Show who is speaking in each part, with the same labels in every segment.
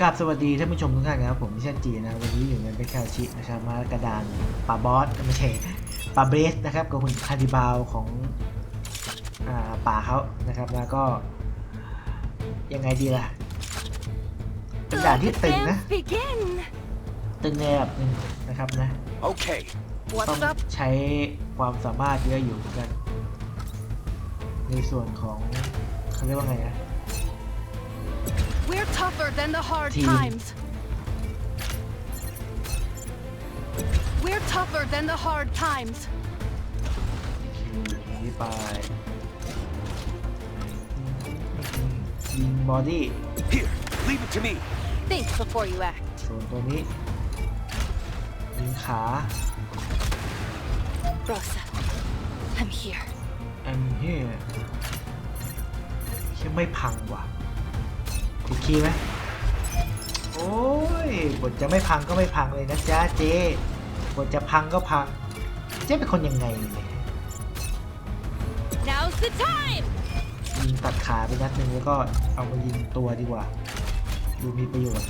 Speaker 1: กราบสวัสดีท่านผู้ชมทุกท่านนะครับผมมิชชั่นจีนะวันนี้อยู่ในเบคาชินะครับมากระดานป่าบอสไม่ใช่ป่าเบสนะครับกับคุณคาริบาวของอ่าป่าเขานะครับแล้วก็ยังไงดีล่ะเป็นด่านที่ตึงนะ
Speaker 2: Dance begin.
Speaker 1: ตึงในระดับหนึ่งนะครับนะ
Speaker 3: Okay,
Speaker 1: ต้อง
Speaker 2: What's up?
Speaker 1: ใช้ความสามารถเยอะอยู่เหมือนกัน ในส่วนของเขาเรียกว่าไงนะ
Speaker 2: We're tougher than the hard
Speaker 1: Team.
Speaker 2: times. We're tougher than the hard times.
Speaker 1: ขี่นี้ไปยิงบอดี้
Speaker 3: here, leave it to me.
Speaker 2: Think before you act.
Speaker 1: ส่วนตัวนี้ยิงขา
Speaker 2: Rosa, I'm here.
Speaker 1: แอมเฮียยังไม่พังว่ะ ถูกคีย์ไหมโอ้ยบทจะไม่พังก็ไม่พังเลยนะจ๊ะเจ๊บทจะพังก็พัง เจ๊เป็นคนยังไงเนี่ย
Speaker 2: Now's the time.
Speaker 1: ยิงตัดขาไปนัดหนึ่งแล้วก็เอามายิงตัวดีกว่า ดูมีประโยชน์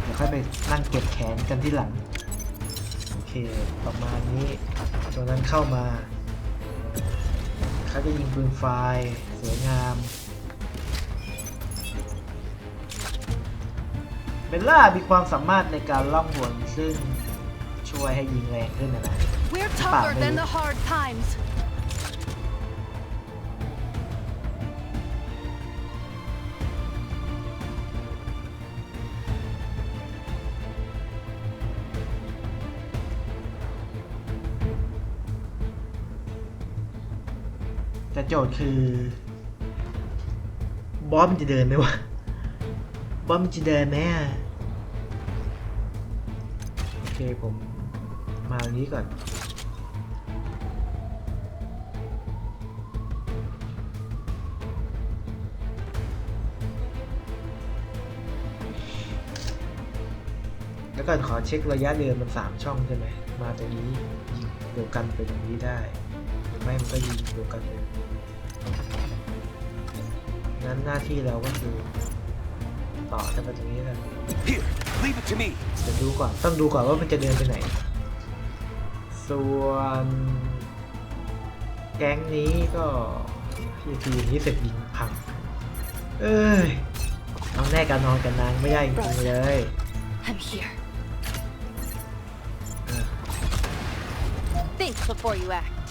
Speaker 1: เดี๋ยวค่อยไปนั่งเก็บแขนกันที่หลัง โอเค ประมาณนี้ตัวนั้นเข้ามาเขาจะยิงปืนไฟสวยงาม ลล่ามีความสามารถในการล่องหนซึ่งช่วยให้ยิงแรงขึ้นนะนะ
Speaker 2: We're
Speaker 1: Bả
Speaker 2: tougher
Speaker 1: mày.
Speaker 2: than the hard times.
Speaker 1: แต่โจทย์คือบอสมันจะเดินไหมวะบอสมันจะเดินไหมอะโอ เคผมมาตรงนี้ก่อนแล้วก็ขอเช็คระยะเดินมันสามช่องใช่ไหมมาตรงนี้ยิงเดียวกันไปตรงนี้ได้หรือไม่มันก็ยิงเดียวกันเลยงั้นหน้าที่เราก็คือต่อกันไปตรงนี้กัน
Speaker 3: Here, leave it to me.
Speaker 1: เดี๋ยวดูก่อนต้องดูก่อนว่ามันจะเดินไปไหน ส่วนแก๊งนี้ก็พี่ทีนี้เสร็จยิงพัง เอ้ยเอาแน่กันนอนกันนางไม่ได้จริงๆเลย
Speaker 2: I'm here.
Speaker 1: เออ
Speaker 2: Think before you act.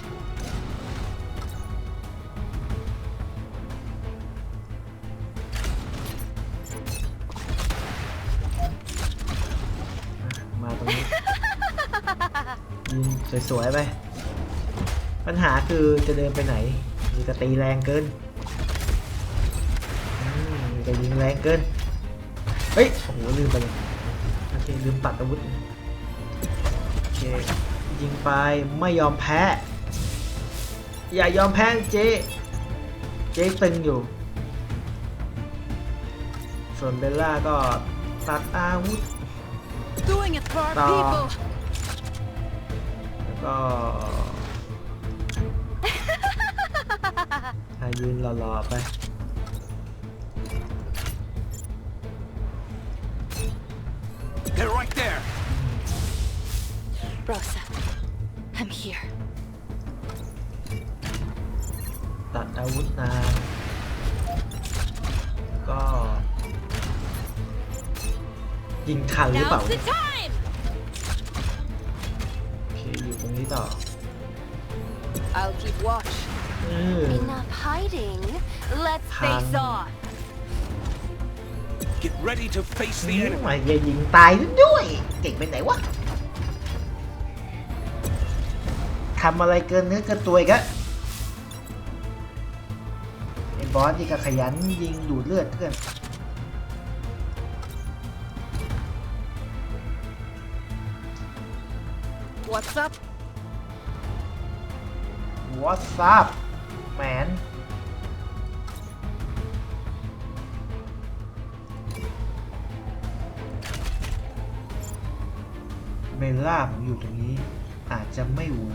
Speaker 1: สวยๆไป ปัญหาคือจะเดินไปไหน มีจะตีแรงเกินอืมมีจะยิงแรงเกิน เฮ้ย โอ้โห ลืมไปเลยโอเค ลืมปัดอาวุธ โอเค ยิงไป ไม่ยอมแพ้ อย่ายอมแพ้เจ๊เจ๊ตึงอยู่ ส่วนเบลล่าก็ตัดอาวุธ
Speaker 2: Doing it for our
Speaker 1: Tà.
Speaker 2: people.
Speaker 1: แล้วก็ให้ยืนรอๆไป
Speaker 3: They're right there.
Speaker 2: Rosa, I'm here.
Speaker 1: ตัดอาวุธนานก็ ยิงทันหรือเปล่า
Speaker 2: Now's the time.
Speaker 1: อยู่ตรงนี้ต่อ
Speaker 2: I'll keep watch.
Speaker 1: เออ
Speaker 2: Enough hiding. Let's
Speaker 1: Thằng-
Speaker 2: face off.
Speaker 3: Get ready to face the
Speaker 1: นี่
Speaker 3: enemy.
Speaker 1: มาอย่ายิงตายด้วย เก่งไปไหนวะทำอะไรเกินเนื้อเกินตัวอีกอะไอ้บอสนี่ก็ขยันยิงดูดเลือดเพื่อน
Speaker 2: What's up?
Speaker 1: What's up man เบลล่าผมอยู่ตรงนี้ อาจจะไม่หู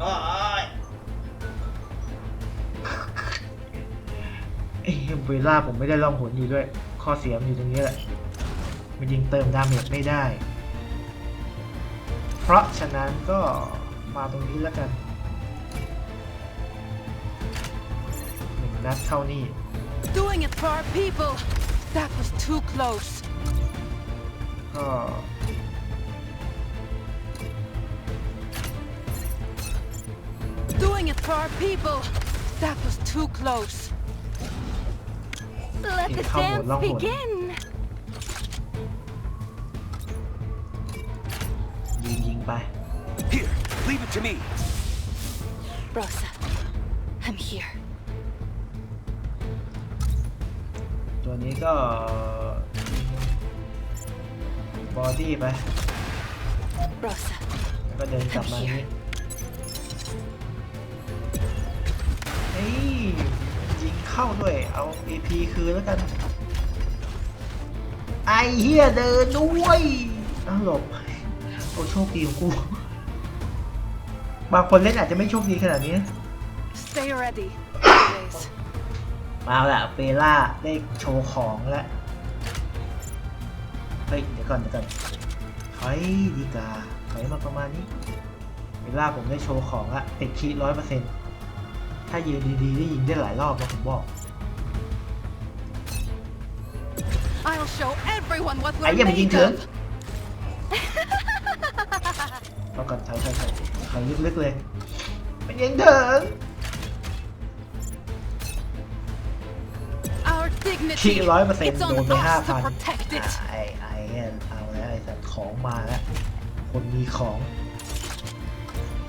Speaker 1: โอ้ยเอ้ยเวลาผมไม่ได้ล่องหนอยู่ด้วย ข้อเสียมันอยู่ตรงนี้แหละ มันยิงเติมดาเมจไม่ได้ เพราะฉะนั้นก็ มาตรงนี้แล้วกันหนึ่งนัดเข้านี่
Speaker 2: Doing it for our people. That was too close.
Speaker 1: ก็
Speaker 2: Doing it for our people. That was too close. Let
Speaker 1: the
Speaker 2: the
Speaker 1: Come on,
Speaker 2: dance
Speaker 1: long one.
Speaker 2: begin.
Speaker 3: To me.
Speaker 2: Rosa, I'm here.
Speaker 1: ตัวนี้ก็บอดี้ไป
Speaker 2: Rosa,
Speaker 1: แล้วก็เดินกลับมานี้เอ้ยยิงเข้าด้วย เอา AP คืนแล้วกัน ไอเฮียเดินด้วยอ้าวหลบ โอ้โชคดีของกู บางคนเล่นอาจจะไม่โชคดีขนาดนี้นะ
Speaker 2: stay ready. Always.
Speaker 1: มาละเปล่าได้โชว์ของแล้วเฮ้ยเดี๋ยวก่อนเดี๋ยวก่อนถอยดีกว่าถอยมาประมาณนี้เวลาผมได้โชว์ของละติดคีร้อยเปอร์เซ็นต์ถ้ายืนดีๆได้ยิงได้หลายรอบนะผมบอก
Speaker 2: I'll show everyone what
Speaker 1: ไอ้
Speaker 2: we're
Speaker 1: เหี้ยังมันยิง
Speaker 2: made
Speaker 1: ถึง
Speaker 2: of.
Speaker 1: เอาก่อนถอยถอยถ อยถอยลึกๆเลยมันยิงถึง
Speaker 2: Our
Speaker 1: คี
Speaker 2: dignity.
Speaker 1: ร้อยเปอร์เซ็นต์
Speaker 2: It's
Speaker 1: โด
Speaker 2: on
Speaker 1: นไปห้า
Speaker 2: us
Speaker 1: พัน
Speaker 2: to protect it.
Speaker 1: ไอ้ไอ้เหี้ยเอาแล้วไอ้สัตว์ของมาแล้ว คนมีของ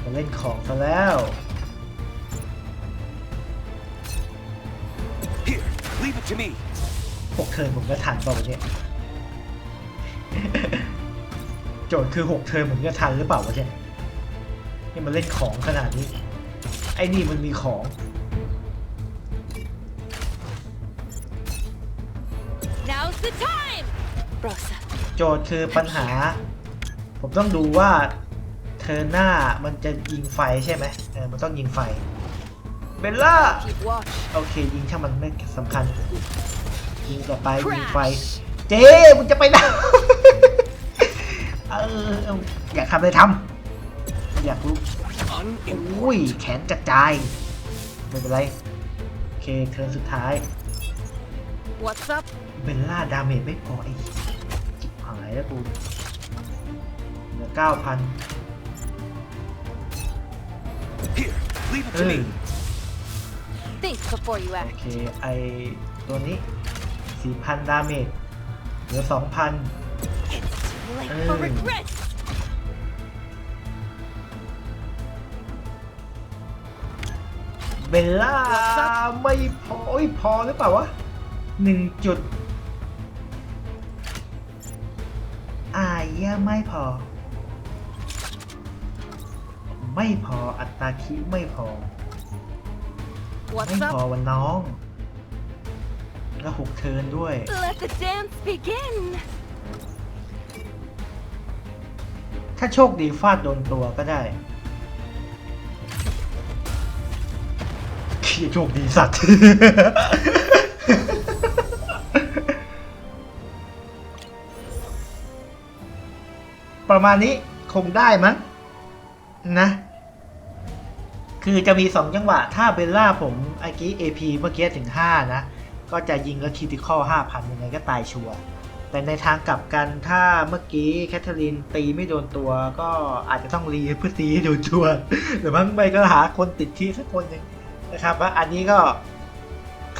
Speaker 1: มาเล่นของซะแล้ว
Speaker 3: Here, leave it to me.
Speaker 1: หกเทิร์นผมก็ทันเปล่าวะเนี่ย โจทย์คือหกเทิร์นผมจะทันหรือเปล่าวะเนี่ย นี่มันเล่นของขนาดนี้ ไอ้นี่มันมีของ
Speaker 2: Now's the time. Rosa,
Speaker 1: โจทย์คือปัญหา ผมต้องดูว่าเทิร์นหน้ามันจะยิงไฟใช่ไหมเออมันต้องยิงไฟ เบลล่า
Speaker 2: keep watch.
Speaker 1: โอเค ยิงช่างมันไม่สำคัญ ยิงต่อไป
Speaker 2: Crash
Speaker 1: ยิงไฟ เจ๊มึงจะไปไหน เออเอออยากทำอะไรทำ อยากรู้
Speaker 3: Unimportant.
Speaker 1: อุ้ยแขนกระจาย ไม่เป็นไร โอเคเทิร์นสุดท้าย
Speaker 2: What's up?
Speaker 1: เบลล่าดาเมจไม่พอไอ้จิบหายแล้วกูเหลือเก้าพัน
Speaker 3: Here, leave it
Speaker 1: เอ
Speaker 3: to
Speaker 1: อ
Speaker 3: me.
Speaker 2: Think before you
Speaker 1: โอ
Speaker 2: act.
Speaker 1: เคไอตัวนี้สี่พันดาเมจเหลือสองพัน
Speaker 2: It's too late
Speaker 1: ลล่าไม่พอโอ้ยพอหรือเปล่าวะหนึ่งจุดอายะไม่พอ ไม่พออัตราคิไม่พอ ไม่
Speaker 2: What's
Speaker 1: พอ
Speaker 2: up?
Speaker 1: วันน้อง แล้วหกเทิร์นด้วย
Speaker 2: Let the dance begin.
Speaker 1: ถ้าโชคดีฟาดโดนตัวก็ได้ ขี้โชคดีสัตว์ ประมาณนี้คงได้มั้งนะ คือจะมีสองจังหวะ ถ้าเบลล่าผมไอกี้ AP เมื่อกี้ถึง 5 นะ ก็จะยิงแล้วคิติคอล5,000 ยังไงก็ตายชัวร์แต่ในทางกลับกันถ้าเมื่อกี้แคทเธอรีนตีไม่โดนตัวก็อาจจะต้องรีเพื่อตีให้โดนตัวหรือมั้งไม่ก็หาคนติดที่สักคนหนึ่ง นะครับว่าอันนี้ก็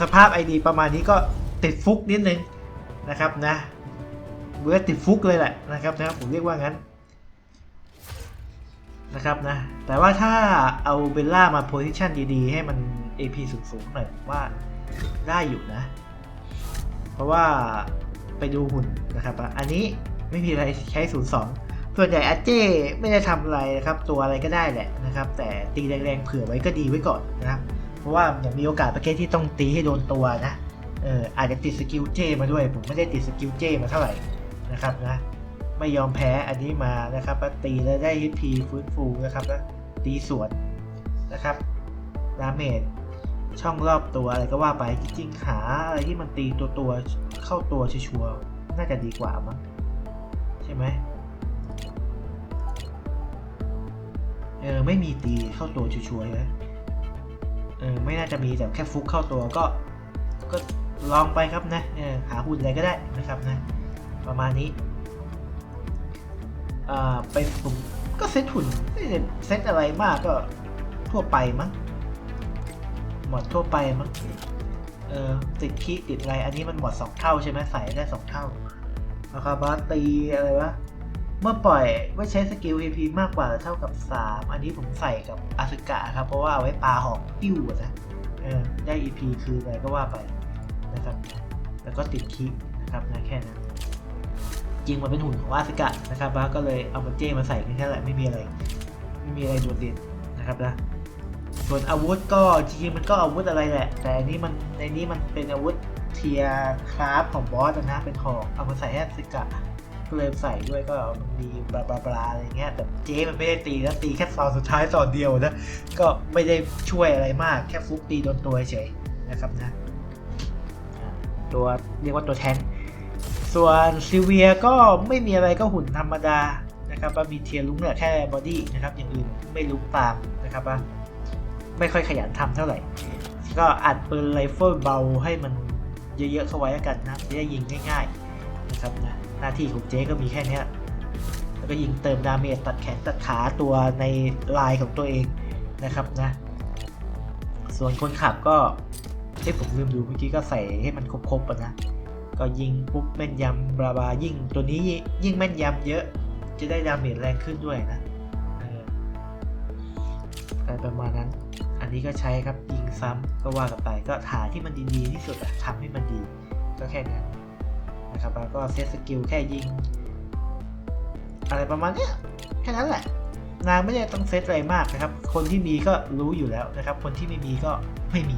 Speaker 1: สภาพไอดีประมาณนี้ก็ติดฟุกนิดนึงนะครับนะเบื่อติดฟุกเลยแหละนะครับนะผมเรียกว่างั้นนะครับนะแต่ว่าถ้าเอาเบลล่ามาโพซิชันดีๆ ให้มัน AP สูงๆหน่อยผมว่าได้อยู่นะ เพราะว่าไปดูหุ่นนะครับอะอันนี้ไม่มีอะไรใช้ 02 ส่วนใหญ่อาเจ้ไม่ได้ทำอะไรนะครับ ตัวอะไรก็ได้แหละนะครับ แต่ตีแรงๆเผื่อไว้ก็ดีไว้ก่อนนะครับ ราะว่าอย่างมีโอกาสประเภทที่ต้องตีให้โดนตัวนะเอออาจจะติดสกิลเจมาด้วย ผมไม่ได้ติดสกิลเจมาเท่าไหร่นะครับนะไม่ยอมแพ้อันนี้มานะครับตีแล้วได้ฮิตพีฟื้นฟูนะครับแล้วตีสวนนะครับดาเมจช่องรอบตัวอะไรก็ว่าไปจริงๆหาอะไรที่มันตีตัวตัวๆเข้าตัวชัวร์น่าจะดีกว่ามั้งใช่ไหมเออไม่มีตีเข้าตัวชัวร์ๆเลยเออไม่น่าจะมีแต่แค่ฟุกเข้าตัวก็ ก็ลองไปครับนะออหาหุ่นอะไรก็ได้นะครับนะ ประมาณนี้อ่าเป็นผมก็เซตหุ่นไม่เซตอะไรมากก็ทั่วไปมั้งหมดทั่วไปมั้งเออติดคีติดอะไร อันนี้มันหมดสองเท่าใช่ไหมใส่ได้สองเท่าแล้วก็บาตีอะไรวะ เมื่อปล่อยเมื่อใช้สกิล AP มากกว่าเท่ากับ 3 อันนี้ผมใส่กับอาสึกะครับ เพราะว่าเอาไว้ปลาหอกปิ้วอะนะเออได้ EP คืออะไรก็ว่าไปนะครับ แล้วก็ติดคีย์นะครับนะแค่นั้นจริงมันเป็นหุ่นของอาสึกะนะครับแล้วก็เลยเอามาเจ้มาใส่แค่แหละไม่มีอะไร ไม่มีอะไรโดดเด่นนะครับนะส่วนอาวุธก็จริงๆมันก็อาวุธอะไรแหละ แต่อันนี้มันในนี้มันเป็นอาวุธเทียร์คราฟของบอสนะเป็นหอกเอามาใส่ให้อาสึกะ ก็เลยใส่ด้วยก็มีบลาบลาบลาอะไรเงี้ยแต่เจ๊มันไม่ได้ตีนะตีแค่ตอนสุดท้ายตอนเดียวนะก็ไม่ได้ช่วยอะไรมากแค่ฟุกตีโดนตัวเฉยนะครับนะตัวเรียกว่าตัวแทงค์ส่วนซิเวียก็ไม่มีอะไรก็หุ่นธรรมดานะครับว่ามีเทียร์ลุงเนี่ยแค่บอดี้นะครับอย่างอื่นไม่ลุกตามนะครับว่าไม่ค่อยขยันทำเท่าไหร่ ก็อัดปืนไรเฟิลเบาให้มันเยอะๆเข้าไว้แล้วกันนะจะได้ยิงง่าย ๆ นะครับนะ หน้าที่ของเจ๊ก็มีแค่นี้แล้วก็ยิงเติมดาเมจตัดแขนตัดขาตัวในลายของตัวเองนะครับนะ ส่วนคนขับก็ที่ผมลืมดูเมื่อกี้ก็ใส่ให้มันครบๆอะนะ ก็ยิงปุ๊บแม่นยำบลาบายิ่งตัวนี้ยิ่งแม่นยำเยอะ จะได้ดาเมจแรงขึ้นด้วยนะอออะไรประมาณนั้น อันนี้ก็ใช้ครับยิงซ้ำก็ว่ากันไป ก็หาที่มันดีๆที่สุดอะทำให้มันดีก็แค่นั้น นะครับแล้วก็เซตสกิลแค่ยิง อะไรประมาณนี้แค่นั้นแหละ นางไม่ได้ต้องเซตอะไรมากนะครับ คนที่มีก็รู้อยู่แล้วนะครับ คนที่ไม่มีก็ไม่มี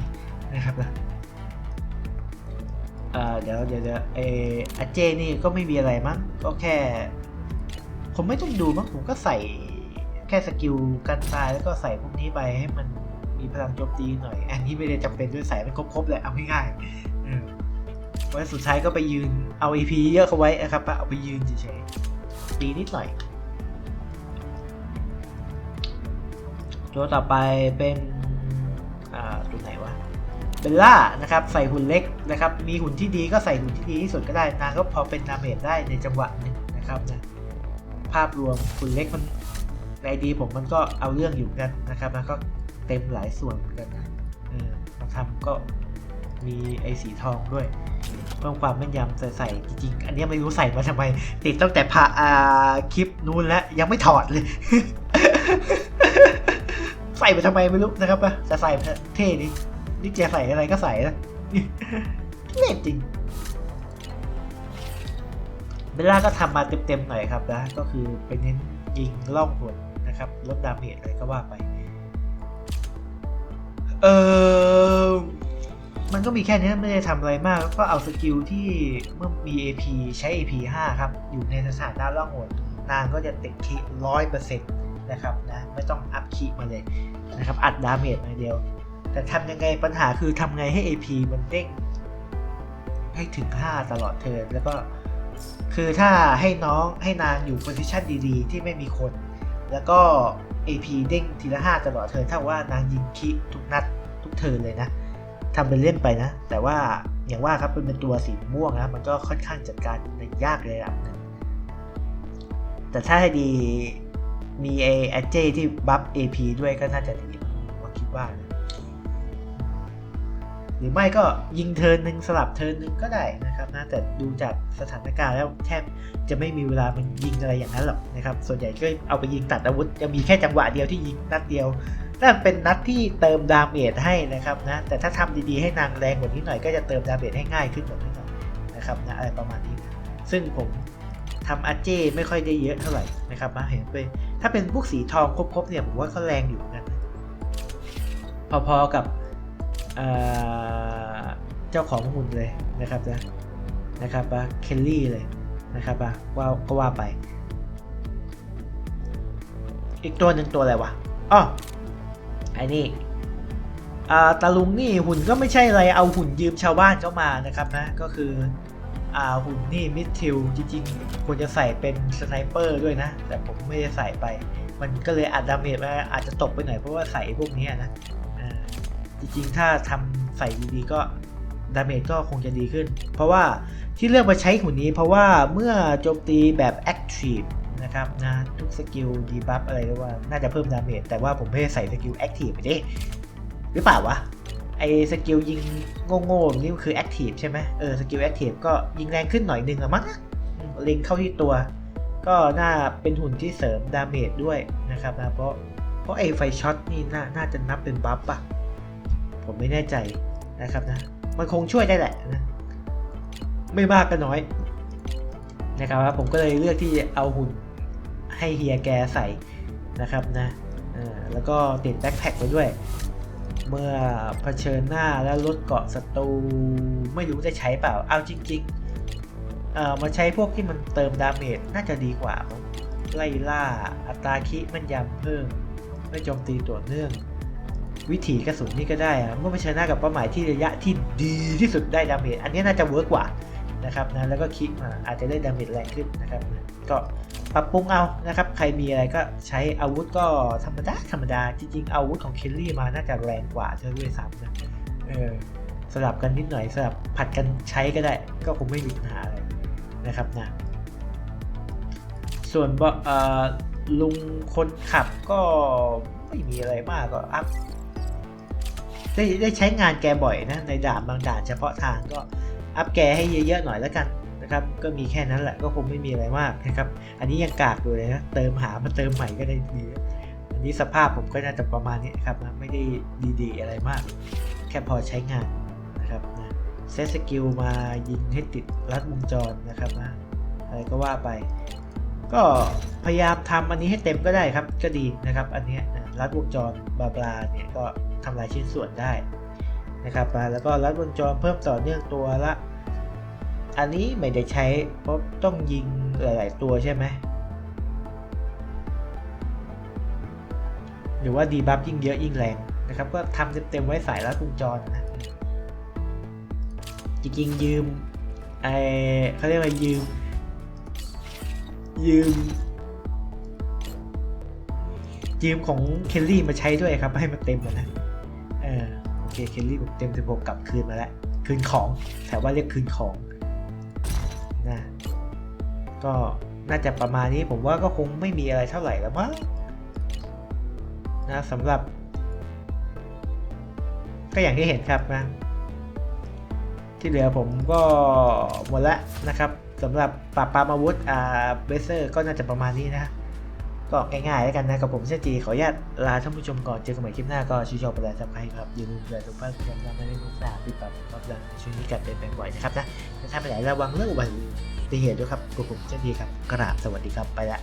Speaker 1: นะครับนะเดี๋ยวเดี๋ยวเดี๋ยวเออเจนี่ก็ไม่มีอะไรมั้งก็แค่ ผมไม่ต้องดูมั้งผมก็ใส่แค่สกิลกันตายแล้วก็ใส่พวกนี้ไปให้มันมีพลังโจมตีหน่อย อันนี้ไม่ได้จำเป็นด้วยใส่เป็นครบๆแหละเอาง่ายๆ เออไว้สุดท้ายก็ไปยืนเอา EP เยอะเข้าไว้นะครับเอาไปยืนเฉยๆตีนิดหน่อยตัวต่อไปเป็นอ่าตัวไหนวะเบลล่านะครับใส่หุ่นเล็กนะครับ มีหุ่นที่ดีก็ใส่หุ่นที่ดีที่สุดก็ได้นางก็พอเป็นดาเมจได้ในจังหวะหนึ่งนะครับนะภาพรวมหุ่นเล็กมันในดีผมมันก็เอาเรื่องอยู่กันนะครับแล้วก็เต็มหลายส่วนเหมือนกันนะเออมาทำก็ มีไอ้สีทองด้วย เพิ่มความแม่นยำใส่ใส่จริงๆ อันนี้ไม่รู้ใส่มาทำไม ติดตั้งแต่พาอาคลิปนู้นแล้ว ยังไม่ถอดเลย ใส่ไปทำไมไม่รู้นะครับนะจะใส่เท่ดินี่แกใส่อะไรก็ใส่นะเล่นจริงเบลล่าก็ทำมาเต็มๆหน่อยครับนะ ก็คือเป็นเน้นยิงล่องหนนะครับลดดาเมจอะไรก็ว่าไป เออ มันก็มีแค่นี้ไม่ได้ทำอะไรมาก ก็เอาสกิลที่เมื่อมี AP ใช้ AP 5 ครับ อยู่ในสถานะล่องหนนางก็จะติดคิร้อยเปอร์เซ็นต์นะครับนะไม่ต้องอัพคีมาเลยนะครับอัดดาเมจมาเดียว แต่ทำยังไงปัญหาคือทำไงให้ AP มันเด้งให้ถึง 5 ตลอดเทิร์นแล้วก็คือถ้าให้น้องให้นางอยู่โพซิชันดีๆ ที่ไม่มีคน แล้วก็ AP เด้งทีละ 5 ตลอดเทิร์นถ้าว่านางยิงคิทุกนัดทุกเทิร์นเลยนะ ทำเป็นเล่นไปนะ แต่ว่าอย่างว่าครับเป็นตัวสีม่วงนะมันก็ค่อนข้างจัดการในยากเลยอะแต่ถ้าให้ดีมีเอแอเจที่บัฟ AP ด้วยก็น่าจะดีผมคิดว่านะหรือไม่ก็ยิงเทิร์นหนึ่งสลับเทิร์นหนึ่งก็ได้นะครับนะแต่ดูจากสถานการณ์แล้วแทบจะไม่มีเวลามันยิงอะไรอย่างนั้นหรอกนะครับ ส่วนใหญ่ก็เอาไปยิงตัดอาวุธจะมีแค่จังหวะเดียวที่ยิงนัดเดียว นั่นเป็นนัดที่เติมดาเมจให้นะครับนะแต่ถ้าทำดีๆให้นางแรงกว่านี้หน่อยก็จะเติมดาเมจให้ง่ายขึ้นกว่านี้หน่อยนะครับนะอะไรประมาณนี้ ซึ่งผมทำอาเจไม่ค่อยได้เยอะเท่าไหร่นะครับนะเห็นไปถ้าเป็นพวกสีทองครบๆเนี่ยผมว่าเขาแรงอยู่กันพอๆกับเอ่อเจ้าของหุ่นเลยนะครับนะนะครับว่าเคลลี่เลยนะครับว่าว่าก็ว่าไป อีกตัวหนึ่งตัวอะไรวะอ๋อ ไอ้นี่อ่าตาลุงนี่หุ่นก็ไม่ใช่อะไรเอาหุ่นยืมชาวบ้านเข้ามานะครับนะก็คืออ่าหุ่นนี่มิดทิลจริงๆควรจะใส่เป็นสไนเปอร์ด้วยนะ แต่ผมไม่ได้ใส่ไป มันก็เลยอัดดาเมจมาอาจจะตกไปหน่อยเพราะว่าใส่พวกนี้นะจริงๆ ถ้าทำใส่ดีๆก็ดาเมจก็คงจะดีขึ้น เพราะว่าที่เลือกมาใช้หุ่นนี้เพราะว่าเมื่อโจมตีแบบแอคทีฟ นะครับนะทุกสกิลดีบัฟอะไรเรียกว่าน่าจะเพิ่มดาเมจแต่ว่าผมไม่ได้ใส่สกิลแอคทีฟไปดิหรือเปล่าวะไอสกิลยิงโง่ๆนี่คือแอคทีฟใช่ไหมเออสกิลแอคทีฟก็ยิงแรงขึ้นหน่อยนึงอะมั้งเล็งเข้าที่ตัว ก็น่าเป็นหุ่นที่เสริมดาเมจด้วยนะครับนะเพราะเพราะไอไฟช็อตนี่น่าน่าจะนับเป็นบัฟปะผมไม่แน่ใจนะครับนะมันคงช่วยได้แหละนะไม่มากก็น้อยนะครับผมก็เลยเลือกที่เอาหุ่น ให้เฮียแกใส่นะครับนะแล้วก็ติดแบ็คแพ็คไว้ด้วย เมื่อเผชิญหน้าแล้วลดเกาะศัตรูไม่รู้จะใช้เปล่า เอาจริงๆเอ่อมาใช้พวกที่มันเติมดาเมจน่าจะดีกว่า ไล่ล่าอัตราคิมันยำเพิ่มไม่โจมตีตัวเนื่อง วิถีกระสุนนี่ก็ได้อะเมื่อเผชิญหน้ากับเป้าหมายที่ระยะที่ดีที่สุดได้ดาเมจอันนี้น่าจะเวิร์กกว่านะครับนะแล้วก็คิดมาอาจจะได้ดาเมจแรงขึ้นนะครับ ก็ ปรับปรุงเอานะครับ ใครมีอะไรก็ใช้อาวุธก็ธรรมดาธรรมดา จริงๆ อาวุธของเคลลี่มาน่าจะแรงกว่าเธอด้วยซ้ำนะเออสลับกันนิดหน่อยสลับผัดกันใช้ก็ได้ ก็คงไม่มีปัญหาอะไรนะครับนะส่วนลุงคนขับก็ไม่มีอะไรมากก็อัพได้ได้ใช้งานแกบ่อยนะในด่านบางด่านเฉพาะทางก็อัพแกให้เยอะๆหน่อยแล้วกัน นะครับ ก็มีแค่นั้นแหละก็คงไม่มีอะไรมากนะครับ อันนี้ยังกากอยู่เลยนะ เติมหามาเติมใหม่ก็ได้ดี อันนี้สภาพผมก็น่าจะประมาณนี้ครับนะไม่ได้ดีๆอะไรมาก แค่พอใช้งานนะครับนะเซตสกิลมายิงให้ติดรัดวงจรนะครับนะอะไรก็ว่าไป ก็พยายามทำอันนี้ให้เต็มก็ได้ครับ ก็ดีนะครับ อันนี้นะรัดวงจรบาบลาเนี่ยก็ทำลายชิ้นส่วนได้นะครับแล้วก็รัดวงจรเพิ่มต่อเนื่องตัวละ อันนี้ไม่ได้ใช้เพราะต้องยิงหลาย ๆ ตัวใช่ไหมหรือว่าดีบัฟยิ่งเยอะยิ่งแรงนะครับ ก็ทำเต็ม ๆ ไว้สายรัดวงจรนะจริงๆยืมไอเขาเรียกว่ายืม ยืม ยืมของเคลลี่มาใช้ด้วยครับ ให้มันเต็มเลยนะเออโอเคเคลลี่บอกเต็มสิบหกกลับคืนมาแล้ว คืนของแถวว่าเรียกคืนของ นะก็น่าจะประมาณนี้ผมว่าก็คงไม่มีอะไรเท่าไหร่แล้วมั้งนะสำหรับ ก็อย่างที่เห็นครับนะ ที่เหลือผมก็หมดแล้วนะครับสำหรับปราบปรามอาวุธอ่าเบเซอร์ก็น่าจะประมาณนี้นะ ก็ง่ายๆแล้วกันนะกับผมเชนจีขออนุญาตลาท่านผู้ชมก่อนเจอกันใหม่คลิปหน้าก็ชื่นชอบไปแล้วสับใครครับอย่าลืมดูแลสุขภาพทุกอย่างไม่ได้ทุกหน้าติดตามรอบหลังช่วงนี้การเปลี่ยนแปลงบ่อยนะครับนะถ้าไปไหนระวังเรื่องอุบัติเหตุด้วยครับกับผมเชนจีครับกราบสวัสดีครับไปละ